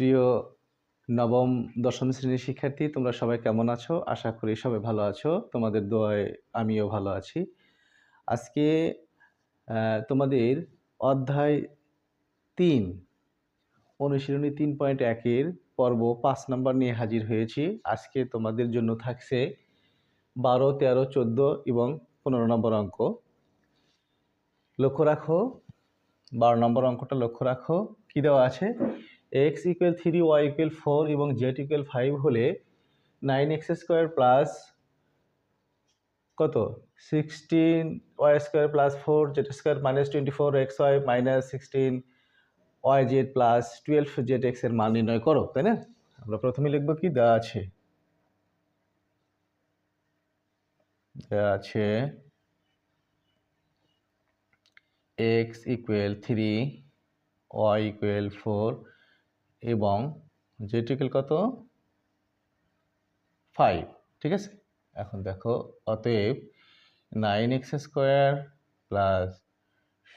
প্রিয় নবম, দশম শ্রেণির শিক্ষার্থী, তোমরা সবাই কেমন আছো? আশা করি সবাই ভালো আছো। তোমাদের দোয়ায় আমিও ভালো আছি। আজকে তোমাদের অধ্যায় তিন, অনুশীলনী তিন পয়েন্ট একের পর্ব পাঁচ নাম্বার নিয়ে হাজির হয়েছি। আজকে তোমাদের জন্য থাকছে বারো, তেরো, চোদ্দ এবং পনেরো নম্বর অঙ্ক। লক্ষ্য রাখো, বারো নম্বর অঙ্কটা লক্ষ্য রাখো। কী দেওয়া আছে? X equal three Y equal four এবং জেড ইকুয়াল ফাইভ হলে নাইন এক্স স্কোয়ার প্লাস কত? Sixteen Y square plus four Z square minus twenty four X Y minus sixteen Y Z plus twelve Z এক্সের মান নির্ণয় করো, তাই না? আমরা প্রথমে লিখব কি? দেওয়া আছে। দেওয়া আছে X equal three Y equal four এবং জেড ইকুয়াল কত? ফাইভ ঠিক আছে? এখন দেখো, অতএব নাইন এক্স স্কোয়ার প্লাস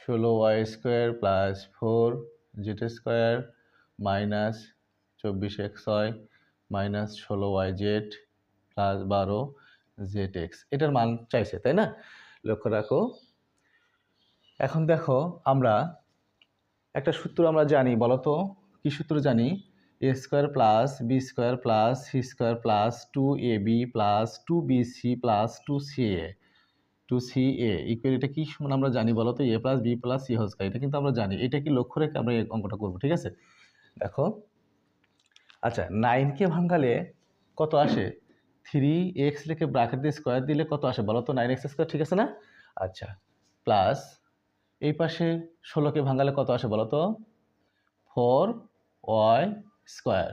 ষোলো Y square plus four Z square minus চব্বিশ এক্স ওয়াই মাইনাস ষোলো ওয়াই জেড প্লাস বারো জেড এক্স এটার মান চাইছে, তাই না? লক্ষ্য রাখো। এখন দেখো, আমরা একটা সূত্র আমরা জানি, বলো তো? কী সূত্র জানি? A square plus B square plus C square plus two A B plus two B C plus two C A two C A equal এটা কি সমান আমরা জানি বলো তো? A plus B plus C whole square এটা কিন্তু আমরা জানি। এটা কি লক্ষ্য রেখে আমরা এই অঙ্কটা করব, ঠিক আছে? দেখো আচ্ছা নাইনকে ভাঙালে কত আসে? থ্রি এক্স লিখে ব্রাকেট দিয়ে স্কোয়ার দিলে কত আসে বলো তো? নাইন এক্স স্কোয়ার ঠিক আছে না? আচ্ছা প্লাস এই পাশে ষোলোকে ভাঙালে কত আসে বলো তো? ফোর ওয়াই স্কোয়ার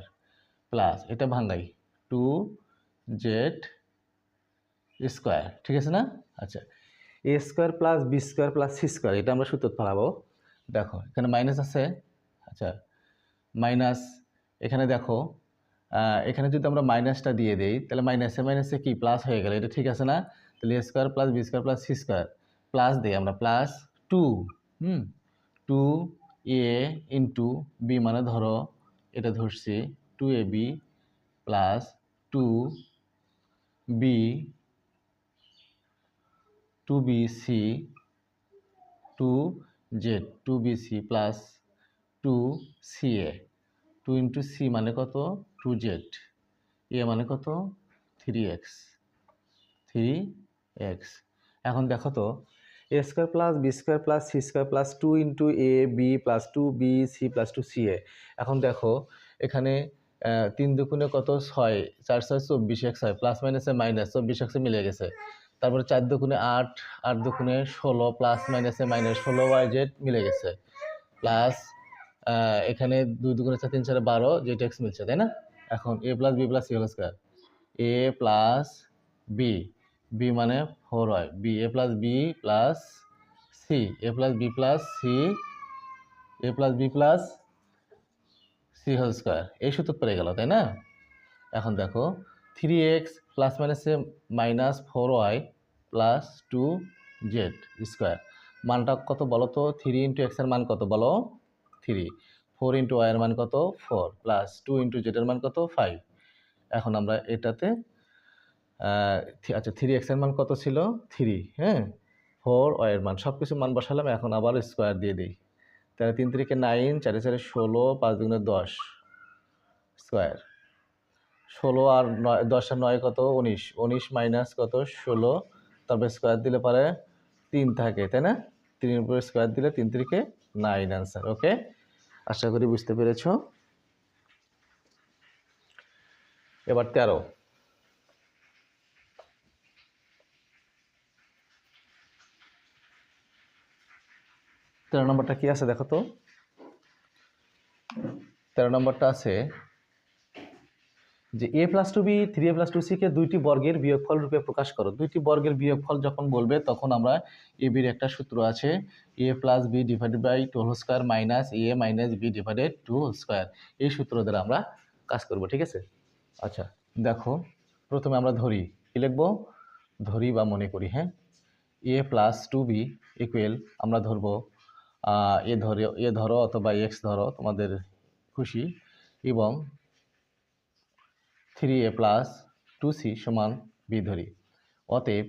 প্লাস এটা ভাঙাই টু জেড স্কোয়ার, ঠিক আছে না? আচ্ছা A square plus B square plus C square, এটা আমরা সূত্র ফেলাবো দেখো, এখানে মাইনাস আছে আচ্ছা মাইনাস, এখানে দেখো এখানে যদি আমরা মাইনাসটা দিয়ে দিই, তাহলে মাইনাসে মাইনাসে কি, প্লাস হয়ে গেল, এটা ঠিক আছে না? তাহলে A square plus B square plus C square, plus দিই আমরা, plus two, hmm, two A into B মানে ধরো, এটা ধরছি two A B plus two B two B C two Z two B C plus two C A two into C মানে কত? To Z এ মানে কত? থ্রি এক্স থ্রি এক্স এখন দেখো তো A square plus B square plus C square plus two into A B plus two B C plus two C A এখন দেখো, এখানে তিন দুগুণে কত? ছয়। চার ছয় চব্বিশ, এক ছয়। প্লাস মাইনাসে মাইনাস চব্বিশ একশো মিলে গেছে। তারপরে চার দুগুণে আট আট দুগুণে ষোলো প্লাস মাইনাসে মাইনাস ষোলো ওয়াই জেড মিলে গেছে। প্লাস এখানে দুই দুগুণে চার, তিন, চারে বারো জেড এক্স মিলছে, তাই না? এখন A plus B plus C whole square A plus B B মানে ফোর হয়। B A plus B plus C A plus B plus C A plus B plus C whole square এই সূত্র পড়ে গেল, তাই না? এখন দেখো থ্রি এক্স প্লাস মাইনাসে minus four Y plus two Z square মানটা কত বলো তো? থ্রি ইন্টু এক্সের মান কত বলো? থ্রি ফোর ইন্টু ওয়াইয়ের মান কত? ফোর প্লাস টু ইন্টু জেডের মান কত? ফাইভ এখন আমরা এটাতে আচ্ছা থ্রি এক্সের মান কত ছিল? থ্রি হ্যাঁ? ফোর ওয়ের মান। সব কিছু মান বসালাম, এখন আবার স্কোয়ার দিয়ে দিই। তাহলে তিন তিরিকে নাইন চারে চারে ষোলো, পাঁচ দুগুণে দশ স্কোয়ার ষোলো আর নয়, দশ আর নয় কত? উনিশ। উনিশ মাইনাস কত? ষোলো। তবে স্কোয়ার দিলে পারে তিন থাকে, তাই না? তিনের উপরে স্কোয়ার দিলে তিন তিরিকে নাইন আনসার ওকে আশা করি বুঝতে পেরেছ। এবার তেরো। তেরো নম্বরটা কি আছে দেখো তো? তেরো নম্বরটা আছে যে A plus two B three A plus two সিকে দুইটি বর্গের বিয়োগফল রূপে প্রকাশ করো। দুইটি বর্গের বিয়োগফল যখন বলবে, তখন আমরা এ বির একটা সূত্র আছে। A plus B divided by two whole square minus A minus B divided two whole square এই সূত্র দ্বারা আমরা কাজ করব, ঠিক আছে? আচ্ছা দেখো, প্রথমে আমরা ধরি। কি লিখব? ধরি বা মনে করি হ্যাঁ? A plus two B equal আমরা ধরবো এ ধরে, এ ধরো অথবা এক্স ধরো, তোমাদের খুশি এবং three A plus two C সমান বি ধরি। অতএব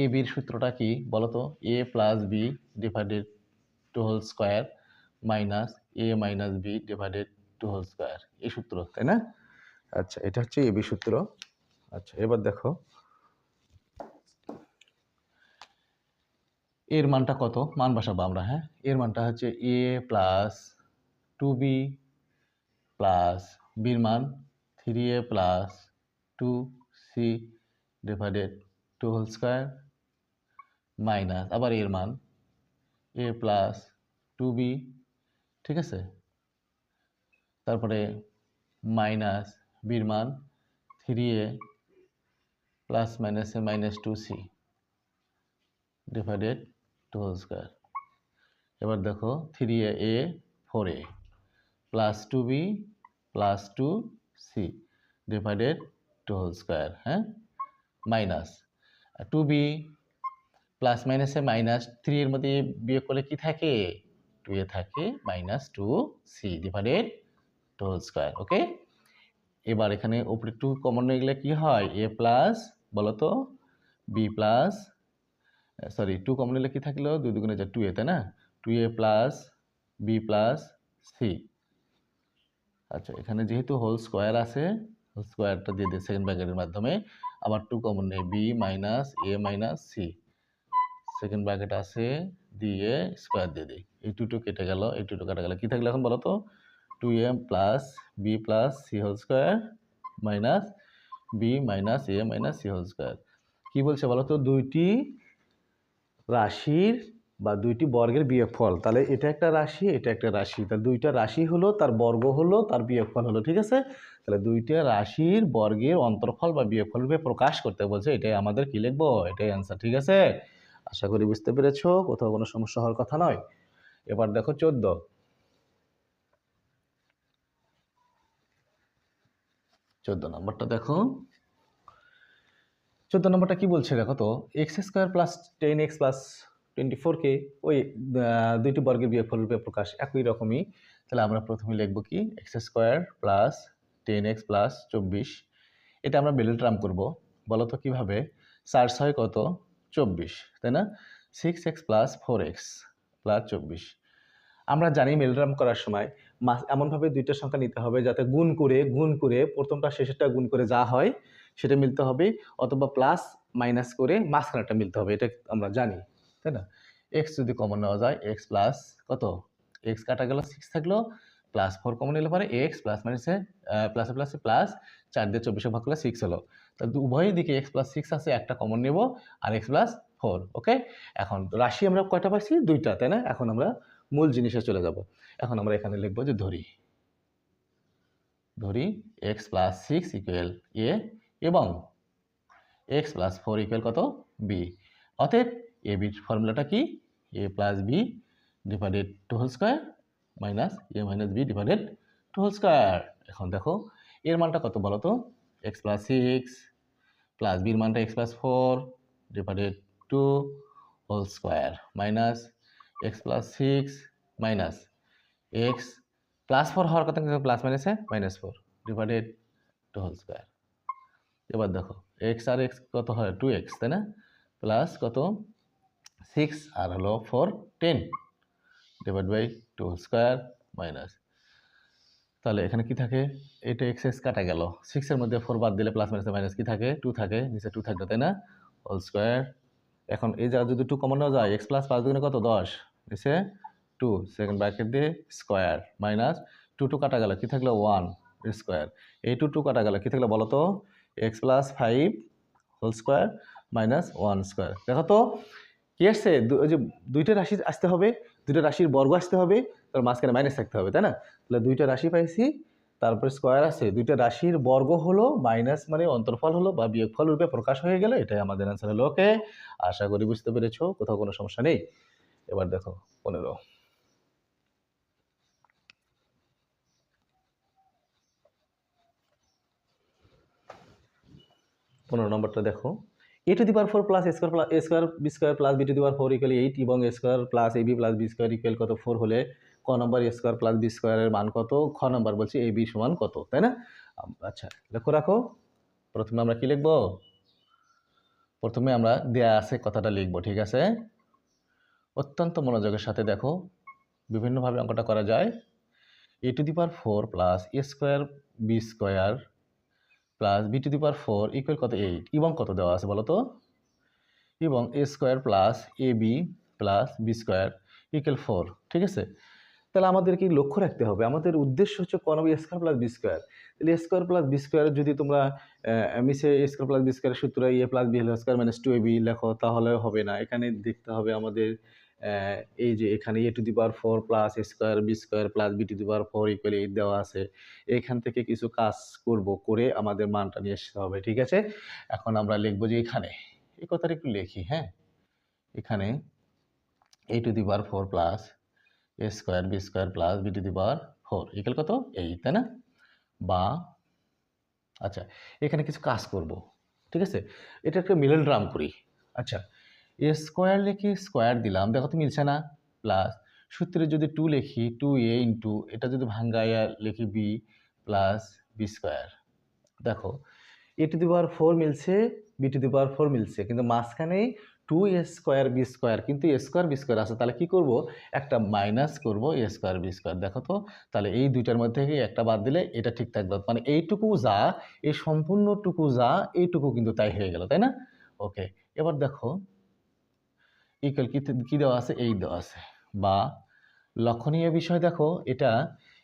এ বির সূত্রটা কি বলতো? A plus B divided two whole square minus A minus B divided two whole square. এই সূত্র, তাই না? আচ্ছা এটা হচ্ছে এ বি সূত্র। আচ্ছা এবার দেখো। এর মানটা কত? মান বসাবো আমরা হ্যাঁ? এর মানটা হচ্ছে A plus two B plus বির মান three A plus two C divided two whole square minus আবার এর মান এ প্লাস টু বি ঠিক আছে? তারপরে মাইনাস বির মান three A plus minus A minus two C divided two square এবার দেখো three A A four A plus two B plus two C divided two whole square হ্যাঁ মাইনাস টু বি প্লাস মাইনাসে minus three এর মধ্যে বিয়োগ করলে কি থাকে? টু এ থাকে minus two C divided two whole square okay এবার এখানে উপরে টু কমন হয়ে গেলে কি হয়? এ প্লাস বলো তো? B plus sorry two common হলে কি থাকল? দুই দুগুণে যা টু এ তাই না? Two A plus B plus C আচ্ছা এখানে যেহেতু হোল স্কোয়ার আছে হোল স্কোয়ারটা দিয়ে দিই সেকেন্ড ব্র্যাকেটের মাধ্যমে, আবার টু কমন নেই B minus A minus C second bracket আছে, দিয়ে স্কোয়ার দিয়ে দিই। এই টু টু কেটে গেল, এই টু টু কেটে গেল। কী থাকল এখন বলো তো? Two M plus B plus C whole square minus B minus A minus C whole square কী বলছে বলো তো? দুইটি রাশির বা দুইটি বর্গের বিয়োগফল। তাহলে এটা একটা রাশি, এটা একটা রাশি। তাহলে দুইটা রাশি হলো, তার বর্গ হলো, তার বিয়োগফল হলো, ঠিক আছে? তাহলে দুইটা রাশির বর্গের অন্তর্ফল বা বিয়োগফল রূপে প্রকাশ করতে বলছে, এটাই আমাদের কি লিখব? এটাই অ্যান্সার ঠিক আছে? আশা করি বুঝতে পেরেছ, কোথাও কোনো সমস্যা হওয়ার কথা নয়। এবার দেখো চোদ্দ। চোদ্দ নম্বরটা দেখো। চোদ্দ নম্বরটা কি বলছে দেখো তো? X square plus ten X plus twenty ফোরকে ওই দুইটি বর্গের বিয়োগফল রূপে প্রকাশ একই রকমই। তাহলে আমরা প্রথমে লিখব কি? X square plus ten X plus চব্বিশ। এটা আমরা বেলুল ট্রাম করব। বলো তো কীভাবে? চার ছয় কত? চব্বিশ, তাই না? Six X plus four X plus চব্বিশ। আমরা জানি মেলরাম করার সময় মাস এমনভাবে দুইটা সংখ্যা নিতে হবে যাতে গুণ করে গুণ করে প্রথমটা শেষেরটা গুণ করে যা হয় সেটা মিলতে হবে, অথবা প্লাস মাইনাস করে মাঝখানেরটা মিলতে হবে, এটা আমরা জানি, তাই না? এক্স যদি কমন নেওয়া যায় এক্স প্লাস কত? এক্স কাটা গেল সিক্স থাকল প্লাস ফোর কমন নিলে পরে এক্স প্লাস মাইনাসে প্লাসে প্লাসে প্লাস চার দিয়ে চব্বিশে ভাগ করলে সিক্স হলো। তা উভয় দিকে এক্স প্লাস সিক্স আছে, একটা কমন নেব, আর এক্স প্লাস ফোর ওকে এখন রাশি আমরা কয়টা পাইছি? দুইটা, তাই না? এখন আমরা মূল জিনিসে চলে যাব। এখন আমরা এখানে লিখব যে ধরি ধরি X plus six equal A এবং এক্স প্লাস ফোর ইকুয়াল কত? বি অতএব এ বির ফর্মুলাটা কি? A plus B divided two whole square minus A minus B divided two whole square এখন দেখো, এর মানটা কত বলো তো? এক্স প্লাস সিক্স প্লাস বির মানটা X plus four divided two whole square minus X plus six minus X plus four হওয়ার কথা কিন্তু প্লাস মাইনাসে minus four divided two whole square এবার দেখো এক্স আর এক্স কত হয়? টু এক্স তাই না? প্লাস কত? সিক্স আর হলো four ten divide by two square minus তাহলে এখানে কি থাকে? এটা এক্স এক্স কাটা গেল। সিক্সের মধ্যে ফোর বাদ দিলে প্লাস মাইনাসে মাইনাস কি থাকে? টু থাকে, নিচে টু থাকবে, তাই না? হোল স্কোয়ার এখন এই জায়গা যদি টু কমন যায় এক্স প্লাস পাঁচ দুগুণে কত? দশ। নিচে টু সেকেন্ড ব্র্যাকেট দিয়ে স্কোয়ার মাইনাস টু টু কাটা গেল, কি থাকল? ওয়ান স্কোয়ার এই টু টু কাটা গেল, কি থাকল বলো তো X plus five whole square minus one square. দেখো তো, কি আসছে? যে দুইটা রাশি আসতে হবে, দুইটা রাশির বর্গ আসতে হবে, তার মাঝখানে মাইনাস থাকতে হবে, তাই না? তাহলে দুইটা রাশি পাইছি, তারপরে স্কোয়ার আছে, দুইটা রাশির বর্গ হলো মাইনাস মানে অন্তর্ফল হলো বা বিয়োগফল রূপে প্রকাশ হয়ে গেল এটাই আমাদের অ্যান্সার হলো ওকে আশা করি বুঝতে পেরেছ, কোথাও কোনো সমস্যা নেই। এবার দেখো, পনেরো। পনেরো নম্বরটা দেখো। A to the power four plus square plus square B square plus B to the power four equal eight এবং square plus A B plus B square equal কত? ফোর হলে ক নম্বর স্কোয়ার প্লাস বি স্কোয়ারের মান কত? খ নম্বর বলছি A B সমান কত, তাই না? আচ্ছা লক্ষ্য রাখো। প্রথমে আমরা কি লিখব? প্রথমে আমরা দেয়া আছে কথাটা লিখব, ঠিক আছে? অত্যন্ত মনোযোগের সাথে দেখো, বিভিন্নভাবে অঙ্কটা করা যায়। A to the power four plus A square B square plus B to the power four equal কত এইট এবং কত দেওয়া আছে বলো তো এবং A square plus A B plus B square equal four ঠিক আছে? তাহলে আমাদের কি লক্ষ্য রাখতে হবে, আমাদের উদ্দেশ্য হচ্ছে কোন A square plus B square তাহলে A square plus B square যদি তোমরা মিসে A square plus B square সূত্র A plus B square minus two A B লেখো, তাহলে হবে না। এখানে দেখতে হবে আমাদের এই যে এখানে A to the power four plus square B square plus B to the power four equal eight দেওয়া আছে। এখান থেকে কিছু কাজ করব করে আমাদের মানটা নিয়ে আসতে হবে, ঠিক আছে? এখন আমরা লিখব যে এখানে, এই কথাটা একটু লিখি হ্যাঁ? এখানে A to the power four plus A square B square plus B to the power four equal কত? এইট তাই না? বা আচ্ছা এখানে কিছু কাজ করব, ঠিক আছে? এটা একটা মিডল ড্রাম করি। আচ্ছা এ স্কোয়ার লিখি স্কোয়ার দিলাম। দেখো তো মিলছে না। প্লাস সূত্রে যদি টু লিখি টু এ ইন্টু এটা যদি ভাঙ্গাইয়া লিখি বি প্লাস বি স্কোয়ার দেখো A to the power four মিলছে B to the power four মিলছে। কিন্তু মাঝখানে two A square B square কিন্তু এ স্কোয়ার বি স্কোয়ার আছে। তাহলে কি করব? একটা মাইনাস করব এ স্কোয়ার বি স্কোয়ার দেখো তো, তাহলে এই দুইটার মধ্যে থেকে একটা বাদ দিলে এটা ঠিক থাকবে। মানে এইটুকু যা, এই সম্পূর্ণটুকু যা, এইটুকু কিন্তু তাই হয়ে গেল, তাই না? ওকে এবার দেখো ইকুয়াল কি কি দেওয়া আছে? এই দেওয়া আছে। বা লক্ষণীয় বিষয় দেখো, এটা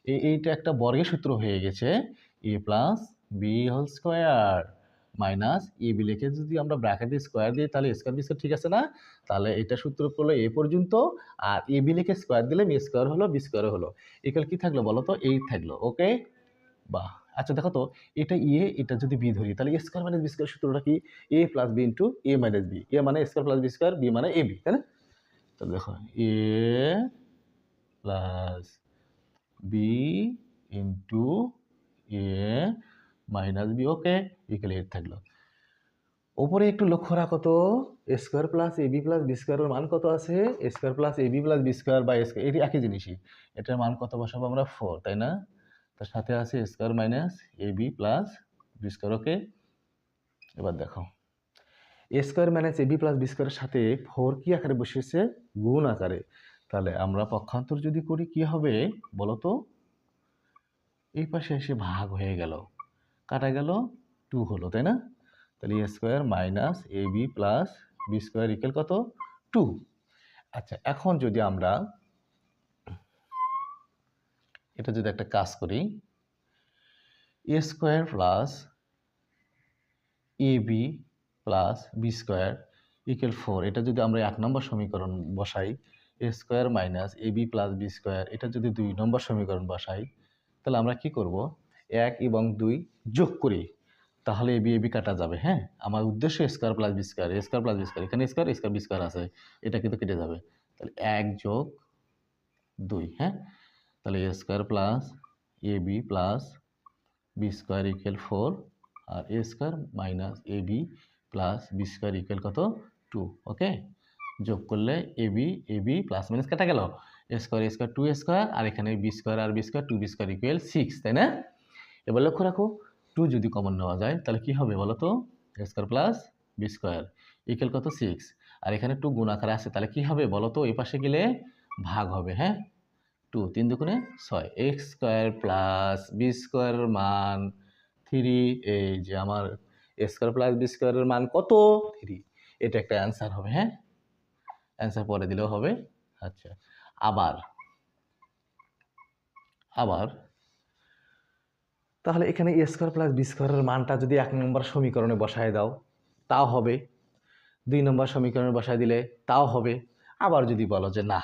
এই এইটা একটা বর্গের সূত্র হয়ে গেছে। A plus B whole square minus A B লিখে যদি আমরা ব্র্যাকেটে স্কোয়ার দিই, তাহলে স্কোয়ার বি ঠিক আছে না? তাহলে এটা সূত্র করল এ পর্যন্ত, আর এ বি লিখে স্কোয়ার দিলে বি স্কোয়ার হলো বি স্কোয়ার হলো। ইকুয়াল কি থাকল বলো তো? এইট থাকল ওকে বাহ! আচ্ছা দেখো তো, এটা এ এটা যদি বি ধরি, তাহলে A square minus B square সূত্রটা কি? A plus B into A minus B A মানে square plus B square B মানে এ বি তাই না? তাহলে দেখো A plus B into A minus B okay equal eight থাকল। ওপরে একটু লক্ষ্য রাখো তো A square plus A B plus B স্কোয়ারের মান কত আছে? A square plus A B plus B square বা স্কোয়ার এটি একই জিনিসই, এটার মান কত বসাবো আমরা? ফোর তাই না? তার সাথে আছে square minus A B plus B square okay এবার দেখো। A square minus A B plus B স্কোয়ারের সাথে ফোর কি আকারে বসেছে গুণ আকারে। তাহলে আমরা পক্ষান্তর যদি করি, কি হবে বলো তো এই পাশে এসে ভাগ হয়ে গেল। কাটা গেল টু হলো, তাই না? তাহলে A square minus A B plus B square equal কত? টু আচ্ছা এখন যদি আমরা এটা যদি একটা কাজ করি A square plus A B plus B square equal four এটা যদি আমরা এক নম্বর সমীকরণ বসাই A square minus A B plus B square এটা যদি দুই নম্বর সমীকরণ বসাই, তাহলে আমরা কি করব? এক এবং দুই যোগ করি, তাহলে এ বি এ বি কাটা যাবে হ্যাঁ? আমার উদ্দেশ্য square plus B square square plus B square এখানে স্কোয়ার স্কোয়ার বি স্কোয়ার আছে, এটা কিন্তু কেটে যাবে। তাহলে এক যোগ দুই হ্যাঁ? তাহলে A square plus A B plus B square equal four R A square minus A B plus B square equal কত টু ওকে যোগ করলে A B A B plus minus কাটা গেল? A square A square two A square আর এখানে B square আর B square two B square equal six তাই না? এবার লক্ষ্য রাখো টু যদি কমন নেওয়া যায়, তাহলে কি হবে বলো তো A square plus B square equal কত সিক্স আর এখানে টু গুণ আকারে আছে, তাহলে কি হবে বলো তো এই পাশে গেলে ভাগ হবে হ্যাঁ? টু তিন দুগুণে ছয় এক্স স্কোয়ার প্লাস বি স্কোয়ারের মান থ্রি এই যে আমার স্কোয়ার প্লাস বি স্কোয়ারের মান কত? থ্রি এটা একটা অ্যান্সার হবে হ্যাঁ? অ্যান্সার পরে দিলেও হবে আচ্ছা আবার আবার, তাহলে এখানে এ স্কোয়ার প্লাস বি স্কোয়ারের মানটা যদি এক নম্বর সমীকরণে বসায় দাও, তাও হবে, দুই নম্বর সমীকরণে বসায় দিলে তাও হবে, আবার যদি বলো যে না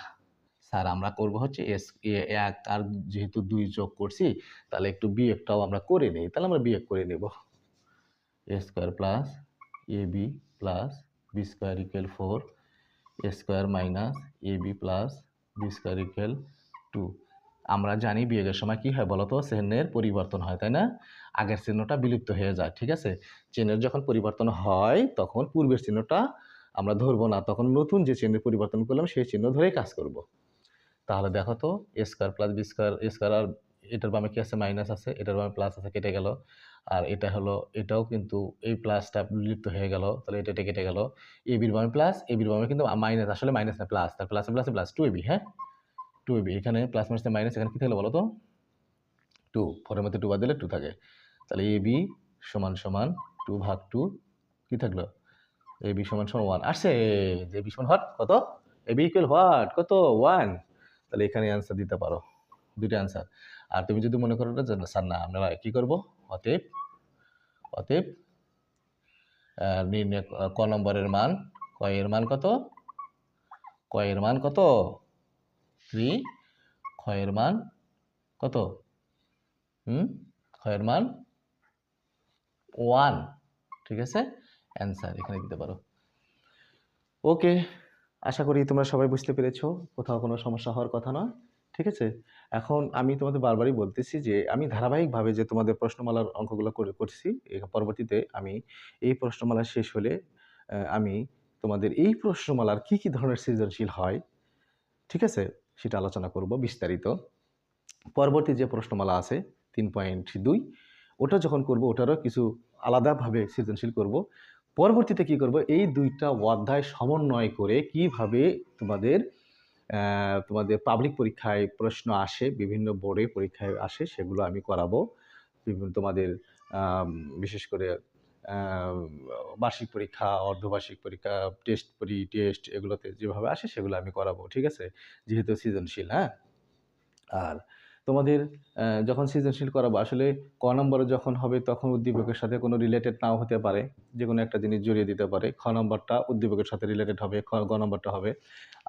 স্যার আমরা করব হচ্ছে এস এক আর যেহেতু দুই যোগ করছি, তাহলে একটু বিয়োগটাও আমরা করে নিই, তাহলে আমরা বিয়োগ করে নেব। A square plus A B plus B square equal four, A square minus A B plus B square equal two. আমরা জানি বিয়োগের সময় কি হয় বলতো? চিহ্নের পরিবর্তন হয়, তাই না? আগের চিহ্নটা বিলুপ্ত হয়ে যায়, ঠিক আছে? চিহ্নের যখন পরিবর্তন হয়, তখন পূর্বের চিহ্নটা আমরা ধরবো না, তখন নতুন যে চিহ্নের পরিবর্তন করলাম, সেই চিহ্ন ধরেই কাজ করব। তাহলে দেখো তো A square plus B square A square আর এটার বামে কি আছে? মাইনাস আছে, এটার বামে প্লাস আছে, কেটে গেল। আর এটা হলো, এটাও কিন্তু এই প্লাসটা লিপ্ত হয়ে গেল, তাহলে এটা এটা কেটে গেল। এ বির বামে প্লাস এ বির বামে কিন্তু মাইনাস আসলে মাইনাস না প্লাস তার প্লাসে প্লাসে প্লাস টু এবি হ্যাঁ? টু এবি এখানে প্লাস মাইনাসে মাইনাস এখানে কী থাকল বলো তো? টু ফোরের মধ্যে টু বাদ দিলে টু থাকে। তাহলে এ বি সমান সমান টু ভাগ টু কী থাকল? এ বি সমান সমান ওয়ান আসছে যে বি সমান হট, কত? এ বি ইকুয়াল হোয়াট কত? ওয়ান তাহলে এখানে অ্যান্সার দিতে পারো। দুইটা অ্যান্সার আর তুমি যদি মনে করো না, স্যার না আমরা কী করব? অতএব অতএব নির্ণয় ক নম্বরের মান কয়ের মান কত? কয়ের মান কত? থ্রি ক্ষয়ের মান কত? হুম ক্ষয়ের মান ওয়ান ঠিক আছে? অ্যান্সার এখানে দিতে পারো। ওকে আশা করি তোমরা সবাই বুঝতে পেরেছ, কোথাও কোনো সমস্যা হওয়ার কথা নয়, ঠিক আছে? এখন আমি তোমাদের বারবারই বলতেছি যে, আমি ধারাবাহিকভাবে যে তোমাদের প্রশ্নমালার অঙ্কগুলো করে, করছি পরবর্তীতে আমি এই প্রশ্নমালা শেষ হলে আমি তোমাদের এই প্রশ্নমালার কি কি ধরনের সৃজনশীল হয়, ঠিক আছে? সেটা আলোচনা করব বিস্তারিত। পরবর্তী যে প্রশ্নমালা আছে, তিন পয়েন্ট দুই, ওটা যখন করব, ওটারও কিছু আলাদাভাবে সৃজনশীল করব। পরবর্তীতে কি করব? এই দুইটা অধ্যায় সমন্বয় করে কীভাবে তোমাদের তোমাদের পাবলিক পরীক্ষায় প্রশ্ন আসে, বিভিন্ন বোর্ডে পরীক্ষায় আসে, সেগুলো আমি করাবো। বিভিন্ন তোমাদের বিশেষ করে বার্ষিক পরীক্ষা, অর্ধবার্ষিক পরীক্ষা টেস্ট পরি টেস্ট এগুলোতে যেভাবে আসে সেগুলো আমি করাবো, ঠিক আছে? যেহেতু সৃজনশীল হ্যাঁ? আর তোমাদের যখন সৃজনশীল করাবো, আসলে ক নম্বরে যখন হবে, তখন উদ্দীপকের সাথে কোনো রিলেটেড নাও হতে পারে। যে কোনো একটা জিনিস জড়িয়ে দিতে পারে। খ নম্বরটা উদ্দীপকের সাথে রিলেটেড হবে, খ, গ নম্বরটা হবে।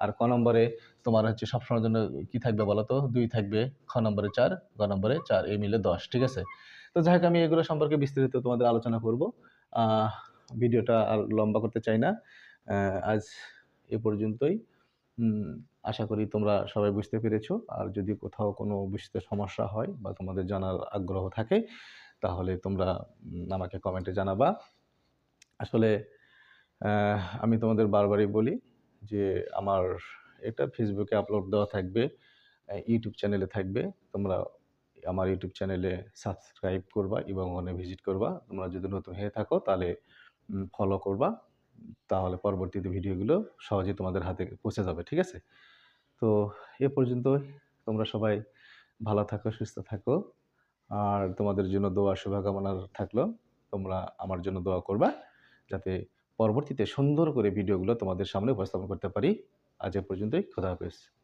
আর ক নম্বরে তোমার হচ্ছে সবসময়ের জন্য কি থাকবে বলো তো? দুই থাকবে, খ নম্বরে চার, গ নম্বরে চার এই মিলে দশ, ঠিক আছে? তো যাই হোক, আমি এগুলো সম্পর্কে বিস্তারিত তোমাদের আলোচনা করব। ভিডিওটা আর লম্বা করতে চাই না। আজ এ পর্যন্তই। আশা করি তোমরা সবাই বুঝতে পেরেছ। আর যদি কোথাও কোনো বুঝতে সমস্যা হয় বা তোমাদের জানার আগ্রহ থাকে, তাহলে তোমরা আমাকে কমেন্টে জানাবা। আসলে আমি তোমাদের বারবারই বলি যে আমার এটা ফেসবুকে আপলোড দেওয়া থাকবে ইউটিউব চ্যানেলে থাকবে। তোমরা আমার ইউটিউব চ্যানেলে সাবস্ক্রাইব করবা এবং ওখানে ভিজিট করবা। তোমরা যদি নতুন হয়ে থাকো, তাহলে ফলো করবা। তাহলে পরবর্তীতে ভিডিওগুলো সহজে তোমাদের হাতে পৌঁছে যাবে, ঠিক আছে? তো এ পর্যন্তই। তোমরা সবাই ভালো থাকো, সুস্থ থাকো। আর তোমাদের জন্য দোয়া, শুভকামনা থাকল। তোমরা আমার জন্য দোয়া করবা, যাতে পরবর্তীতে সুন্দর করে ভিডিওগুলো তোমাদের সামনে উপস্থাপন করতে পারি। আজ এ পর্যন্তই। খোদা হাফেজ।